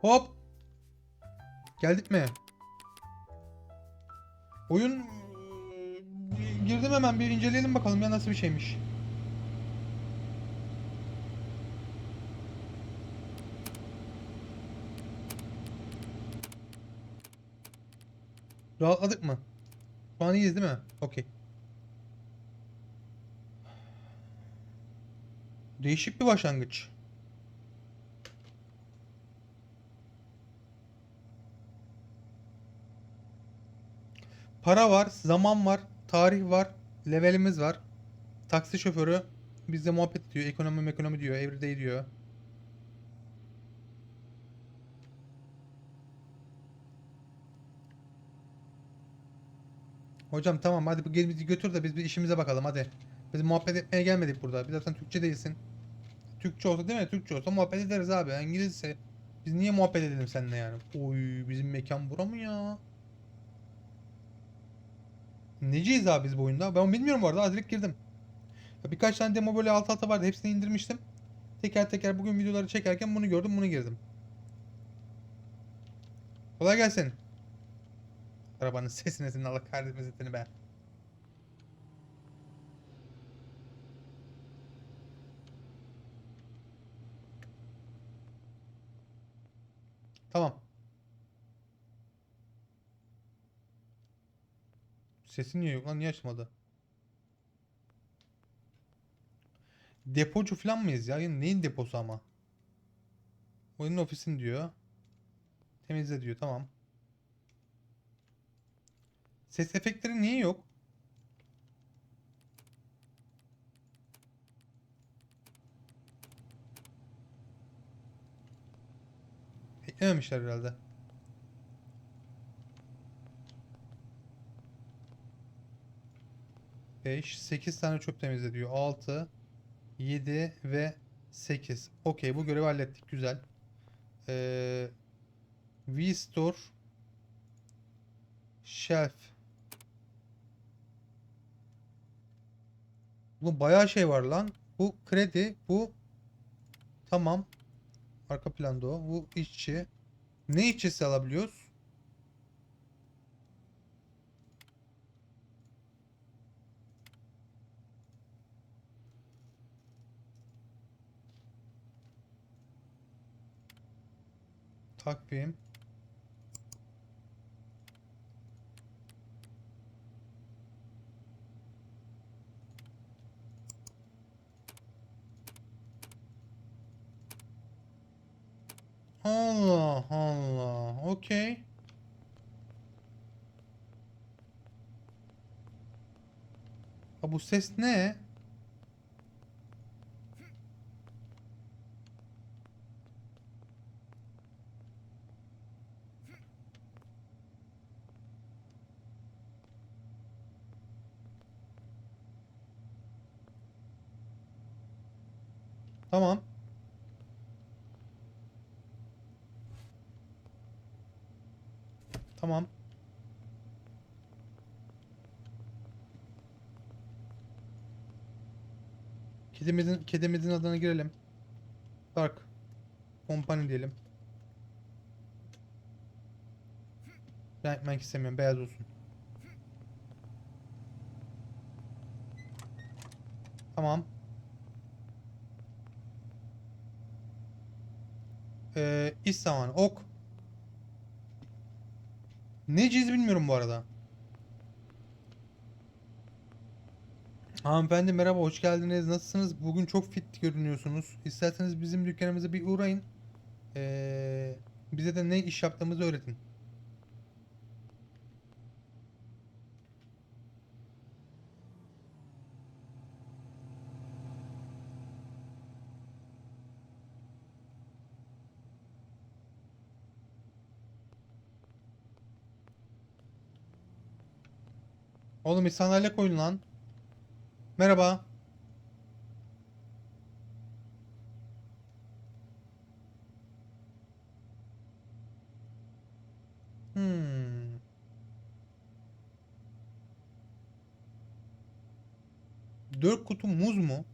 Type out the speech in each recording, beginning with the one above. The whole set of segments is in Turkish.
Hop. Geldik mi? Oyun eee, girdim hemen bir inceleyelim bakalım ya nasıl bir şeymiş. Rahatladık mı? Şu an iyiyiz değil mi? Okey. Değişik bir başlangıç. Para var, zaman var, tarih var, levelimiz var. Taksi şoförü bizle muhabbet ediyor, ekonomi ekonomi diyor, everyday diyor. Hocam tamam hadi bu bizi götür de biz bir işimize bakalım hadi. Biz muhabbet etmeye gelmedik burada. Biz zaten Türkçe değilsin. Türkçe olsa değil mi? Türkçe olsa muhabbet ederiz abi. İngilizce. Biz niye muhabbet edelim seninle yani? Oy bizim mekan bura mı ya? Neciyiz abi biz bu oyunda? Ben bilmiyorum bu arada. Az direkt girdim. Birkaç tane demo böyle alt alta vardı. Hepsini indirmiştim. Teker teker bugün videoları çekerken bunu gördüm. Bunu girdim. Kolay gelsin. Arabanın sesine senin Allah kahretmesin be. Tamam. Sesi niye yok lan? Niye açmadı? Depocu falan mıyız ya? Neyin deposu ama? Oyunun ofisin diyor. Temizle diyor. Tamam. Ses efektleri niye yok? Eklememişler herhalde. Beş, sekiz tane çöp temizle diyor. Altı, yedi ve sekiz. Okey bu görevi hallettik. Güzel. Ee, V-Store Shelf. Bu bayağı şey var lan. Bu kredi, bu tamam. Arka planda o. Bu işçi. Ne işçisi alabiliyoruz? Takvim. Allah Allah. Okey. Bu ses ne? Tamam. Tamam. Kedimizin kedimizin adını girelim. Dark Company diyelim. Ben yapmak istemiyorum. Beyaz olsun. Tamam. Ee, iş zamanı. Ok. Neciyiz bilmiyorum bu arada. Hanımefendi merhaba hoş geldiniz. Nasılsınız? Bugün çok fit görünüyorsunuz. İsterseniz bizim dükkanımıza bir uğrayın. Ee, bize de ne iş yaptığımızı öğretin. Oğlum bir sandalye koyun lan. Merhaba. Hmm. Dört kutu muz mu?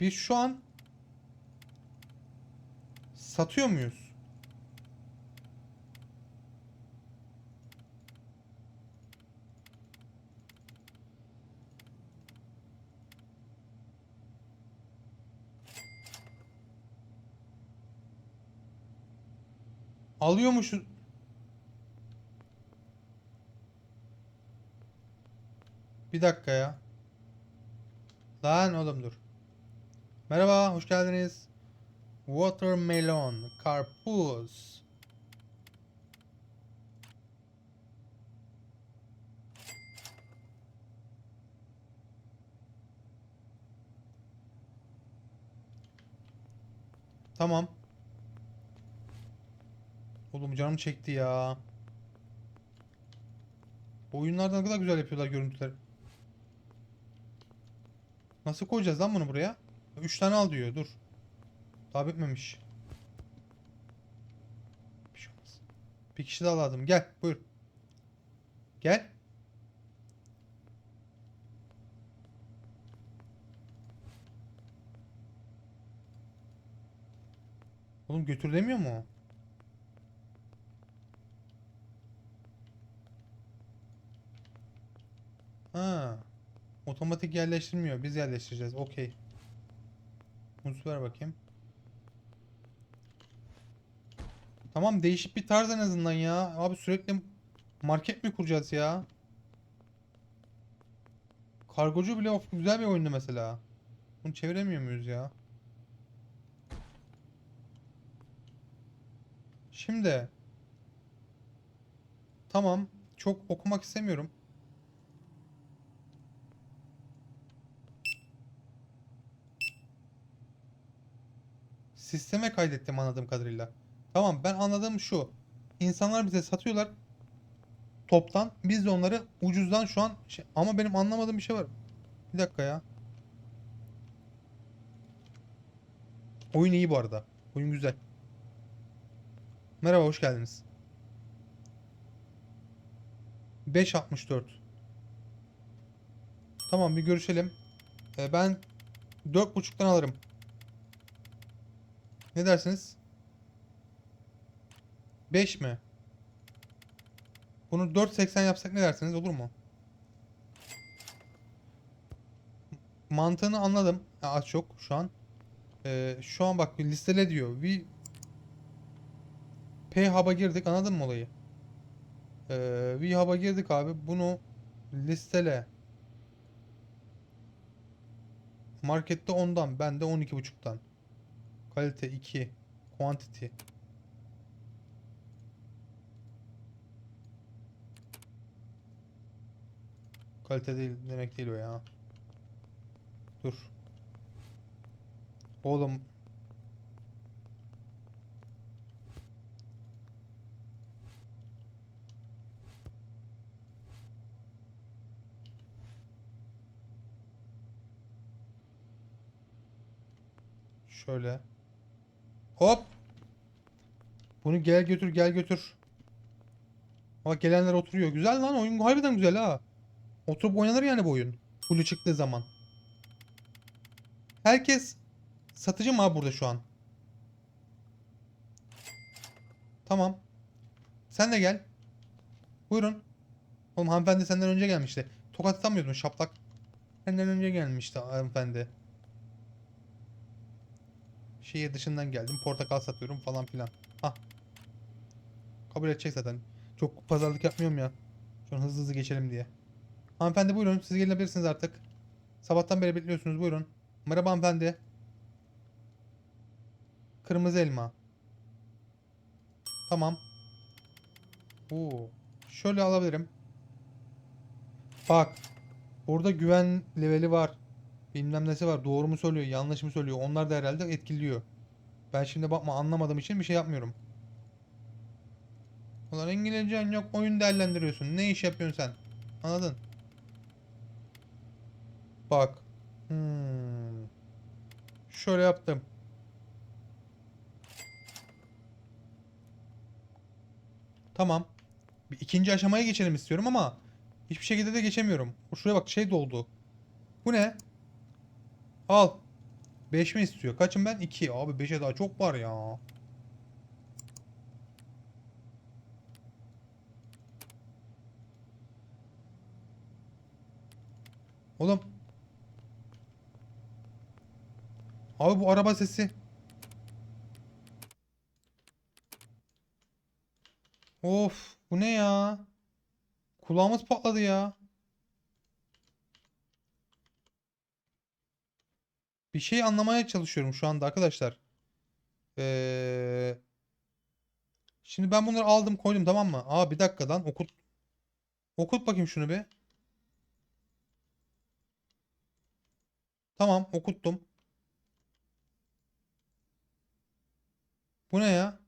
Biz şu an satıyor muyuz? Alıyormuşuz. Bir dakika ya. Lan oğlum dur. Merhaba, hoş geldiniz. Watermelon, karpuz. Tamam. Oğlum canım çekti ya. Bu Oyunlarda ne kadar güzel yapıyorlar görüntüleri. Nasıl koyacağız lan bunu buraya? 3 tane al diyor. Dur. Daha bitmemiş. Bir şey olmaz. Bir kişi daha lazım. Gel. Buyur. Gel. Oğlum götür demiyor mu? o? Ha. Otomatik yerleştirmiyor. Biz yerleştireceğiz. Okey. Muz ver bakayım. Tamam değişik bir tarz en azından ya. Abi sürekli market mi kuracağız ya? Kargocu bile of güzel bir oyundu mesela. Bunu çeviremiyor muyuz ya? Şimdi Tamam. Çok okumak istemiyorum. Sisteme kaydettim anladığım kadarıyla. Tamam ben anladığım şu. İnsanlar bize satıyorlar toptan. Biz de onları ucuzdan şu an şey- ama benim anlamadığım bir şey var. Bir dakika ya. Oyun iyi bu arada. Oyun güzel. Merhaba hoş geldiniz. 5.64 Tamam bir görüşelim. Ee, ben 4.5'tan alırım. Ne dersiniz? 5 mi? Bunu 4.80 yapsak ne dersiniz olur mu? Mantığını anladım. Az çok şu an. Ee, şu an bak listele diyor. Bir P hub'a girdik anladın mı olayı? Ee, V hub'a girdik abi. Bunu listele. Markette 10'dan. Ben de 12.5'tan. Kalite 2. Quantity. Kalite değil demek değil o ya. Dur. Oğlum. Şöyle. Hop. Bunu gel götür gel götür. Bak gelenler oturuyor. Güzel lan oyun harbiden güzel ha. Oturup oynanır yani bu oyun. Full'ü çıktığı zaman. Herkes satıcı mı abi burada şu an? Tamam. Sen de gel. Buyurun. Oğlum hanımefendi senden önce gelmişti. Tokat atamıyordun şaplak. Senden önce gelmişti hanımefendi. Şehir dışından geldim. Portakal satıyorum falan filan. Hah. Kabul edecek zaten. Çok pazarlık yapmıyorum ya. Şu an hızlı hızlı geçelim diye. Hanımefendi buyurun. Siz gelebilirsiniz artık. Sabahtan beri bekliyorsunuz. Buyurun. Merhaba hanımefendi. Kırmızı elma. Tamam. Oo. Şöyle alabilirim. Bak. Orada güven leveli var. Bilmem nesi var. Doğru mu söylüyor, yanlış mı söylüyor. Onlar da herhalde etkiliyor. Ben şimdi bakma anlamadığım için bir şey yapmıyorum. Ulan İngilizcen yok oyun değerlendiriyorsun. Ne iş yapıyorsun sen? Anladın? Bak. Hmm. Şöyle yaptım. Tamam. Bir ikinci aşamaya geçelim istiyorum ama hiçbir şekilde de geçemiyorum. Şuraya bak şey doldu. Bu ne? Al. 5 mi istiyor? Kaçım ben? 2. Abi 5'e daha çok var ya. Oğlum. Abi bu araba sesi. Of, bu ne ya? Kulağımız patladı ya. Bir şey anlamaya çalışıyorum şu anda arkadaşlar. Ee, şimdi ben bunları aldım koydum tamam mı? Aa bir dakika lan okut. Okut bakayım şunu bir. Tamam okuttum. Bu ne ya?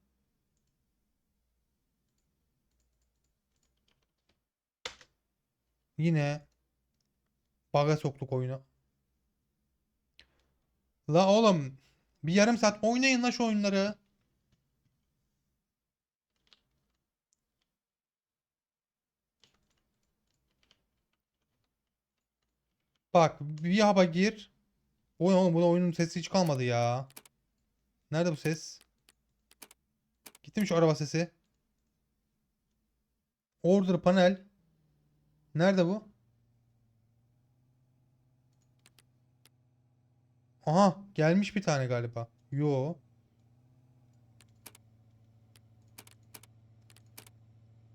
Yine bug'a soktuk oyunu. La oğlum bir yarım saat oynayın la şu oyunları. Bak bir haba gir. Oğlum bu oyunun sesi hiç kalmadı ya. Nerede bu ses? Gitti mi şu araba sesi? Order panel. Nerede bu? Aha gelmiş bir tane galiba. Yo.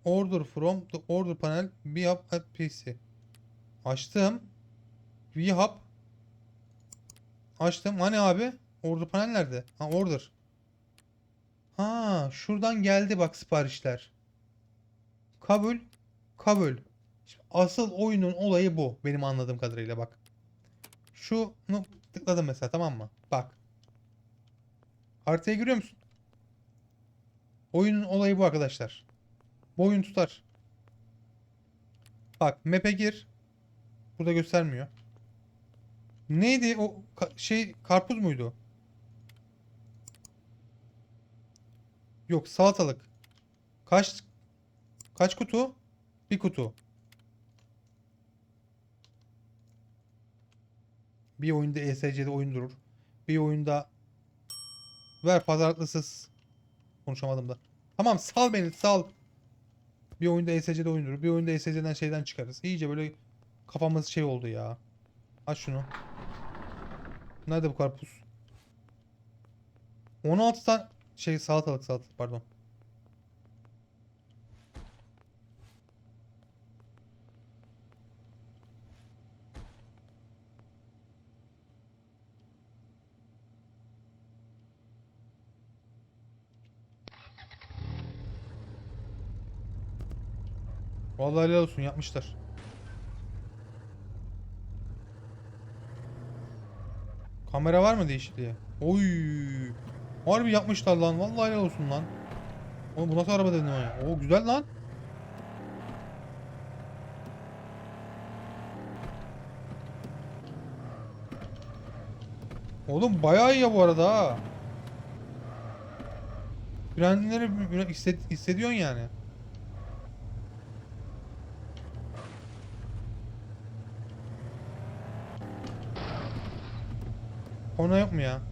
Order from the order panel VHub at PC. Açtım. VHub. Açtım. Hani abi? Order panel nerede? Ha order. Ha şuradan geldi bak siparişler. Kabul. Kabul. Şimdi asıl oyunun olayı bu. Benim anladığım kadarıyla bak. Şunu tıkladım mesela tamam mı? Bak. Haritayı görüyor musun? Oyunun olayı bu arkadaşlar. Bu oyun tutar. Bak map'e gir. Burada göstermiyor. Neydi o ka- şey karpuz muydu? Yok salatalık. Kaç kaç kutu? Bir kutu. Bir oyunda ESC'de oyun durur. Bir oyunda ver pazarlıksız konuşamadım da. Tamam sal beni sal. Bir oyunda ESC'de oyun durur. Bir oyunda ESC'den şeyden çıkarız. İyice böyle kafamız şey oldu ya. Aç şunu. Nerede bu karpuz? 16 tane şey salatalık salatalık pardon. Vallahi helal olsun yapmışlar. Kamera var mı değişikliği? Oy. Harbi yapmışlar lan. Vallahi helal olsun lan. Oğlum bu nasıl araba dedin ya? Oo güzel lan. Oğlum bayağı iyi ya bu arada ha. Frenleri hissediyorsun yani. Ona yok mu ya?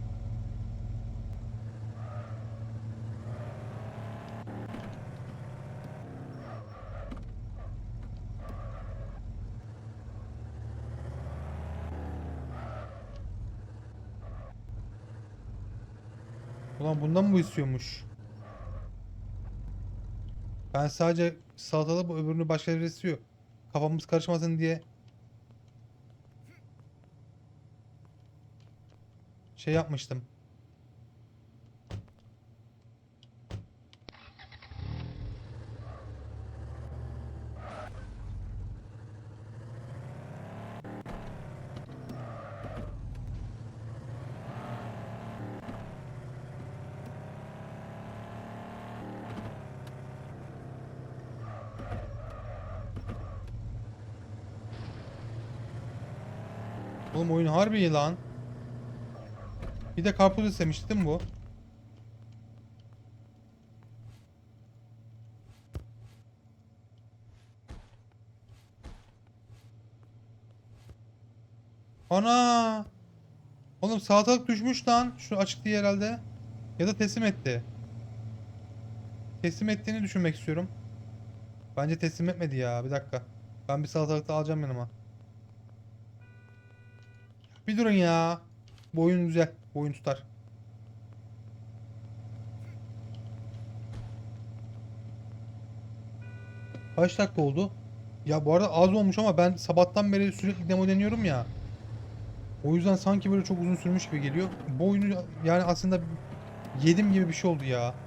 Ulan bundan mı istiyormuş? Ben sadece salatalı bu öbürünü başka biri istiyor. Kafamız karışmasın diye şey yapmıştım. Oğlum oyun harbi lan. Bir de karpuz istemişti bu? Ana! Oğlum salatalık düşmüş lan. Şu açık diye herhalde. Ya da teslim etti. Teslim ettiğini düşünmek istiyorum. Bence teslim etmedi ya. Bir dakika. Ben bir salatalık da alacağım yanıma. Bir durun ya. Bu oyun güzel. Oyun tutar. Kaç dakika oldu? Ya bu arada az olmuş ama ben sabahtan beri sürekli demo deniyorum ya. O yüzden sanki böyle çok uzun sürmüş gibi geliyor. Bu oyunu yani aslında yedim gibi bir şey oldu ya.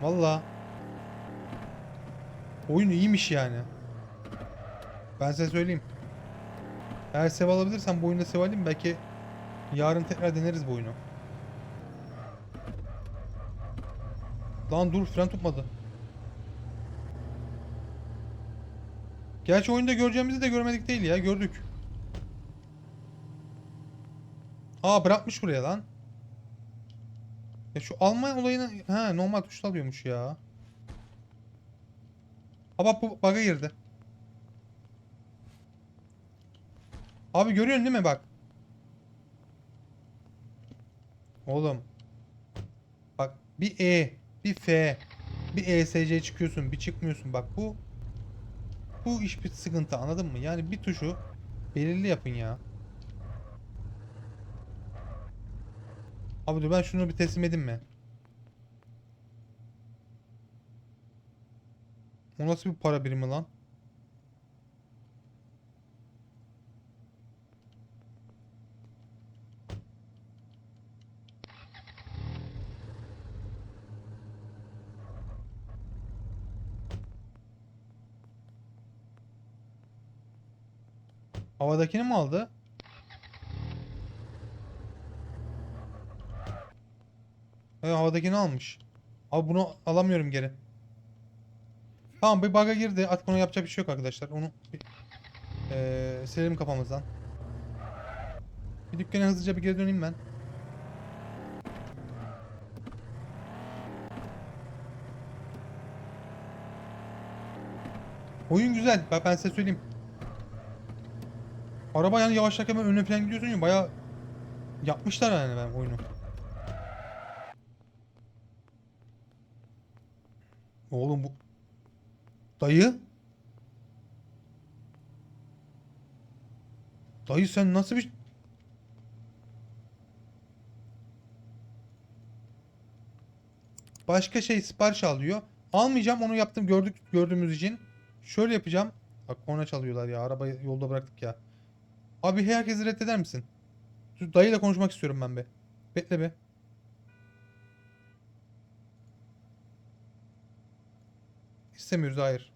Valla. Oyun iyiymiş yani. Ben size söyleyeyim. Eğer sev alabilirsem bu oyunda sev alayım. Belki yarın tekrar deneriz bu oyunu. Lan dur fren tutmadı. Gerçi oyunda göreceğimizi de görmedik değil ya. Gördük. Aa bırakmış buraya lan. Ya şu alma olayını ha normal tuşla alıyormuş ya. Aa bak bu bug'a girdi. Abi görüyorsun değil mi bak. Oğlum. Bak bir E, bir F, bir ESC çıkıyorsun, bir çıkmıyorsun. Bak bu bu iş bir sıkıntı anladın mı? Yani bir tuşu belirli yapın ya. Abi dur ben şunu bir teslim edeyim mi? O nasıl bir para birimi lan? Havadakini mi aldı? Evet havadakini almış. Abi bunu alamıyorum geri. Tamam bir bug'a girdi. Artık ona yapacak bir şey yok arkadaşlar. Onu eee, silelim kafamızdan. Bir dükkana hızlıca bir geri döneyim ben. Oyun güzel. Ben size söyleyeyim. Araba yani yavaşlarken böyle önüne falan gidiyorsun ya bayağı yapmışlar yani ben oyunu. Oğlum bu Dayı? Dayı sen nasıl bir Başka şey sipariş alıyor. Almayacağım onu yaptım gördük gördüğümüz için. Şöyle yapacağım. Bak korna çalıyorlar ya. Arabayı yolda bıraktık ya. Abi herkesi reddeder misin? Şu dayıyla konuşmak istiyorum ben be. Bekle be. İstemiyoruz hayır.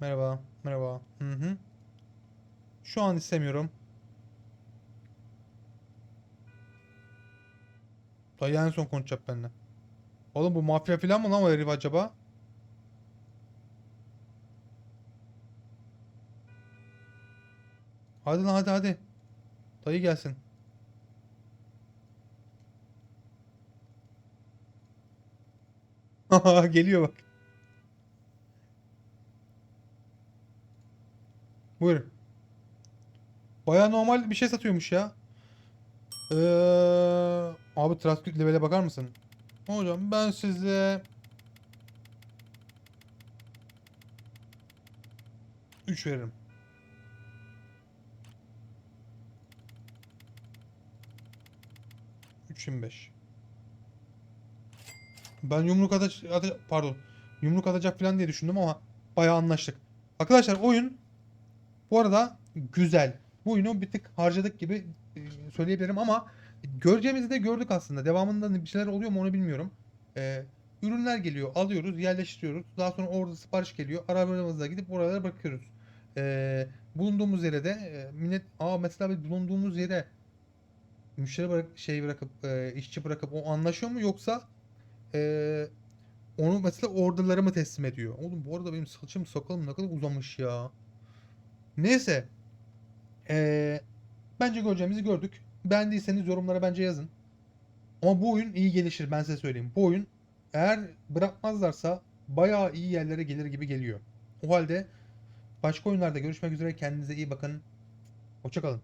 Merhaba, merhaba. Hı hı. Şu an istemiyorum. Dayı en son konuşacak benimle. Oğlum bu mafya falan mı lan o herif acaba? Hadi lan hadi hadi. Dayı gelsin. Geliyor bak. Buyurun. Baya normal bir şey satıyormuş ya. Ee, abi trafik levele bakar mısın? Hocam ben size 3 veririm. Beş. Ben yumruk atacak, pardon. Yumruk atacak falan diye düşündüm ama bayağı anlaştık. Arkadaşlar oyun bu arada güzel. Bu oyunu bir tık harcadık gibi e, söyleyebilirim ama göreceğimizi de gördük aslında. Devamında bir şeyler oluyor mu onu bilmiyorum. Ee, ürünler geliyor, alıyoruz, yerleştiriyoruz. Daha sonra orada sipariş geliyor. Arabamızla gidip oralara bakıyoruz. Ee, bulunduğumuz yere de e, millet, aa mesela biz bulunduğumuz yere müşteri bırak, şey bırakıp, e, işçi bırakıp o anlaşıyor mu yoksa e, onu mesela orderlara mı teslim ediyor? Oğlum bu arada benim saçım sakalım ne kadar uzamış ya. Neyse. Ee, bence göreceğimizi gördük. Beğendiyseniz yorumlara bence yazın. Ama bu oyun iyi gelişir ben size söyleyeyim. Bu oyun eğer bırakmazlarsa bayağı iyi yerlere gelir gibi geliyor. O halde başka oyunlarda görüşmek üzere. Kendinize iyi bakın. Hoşçakalın.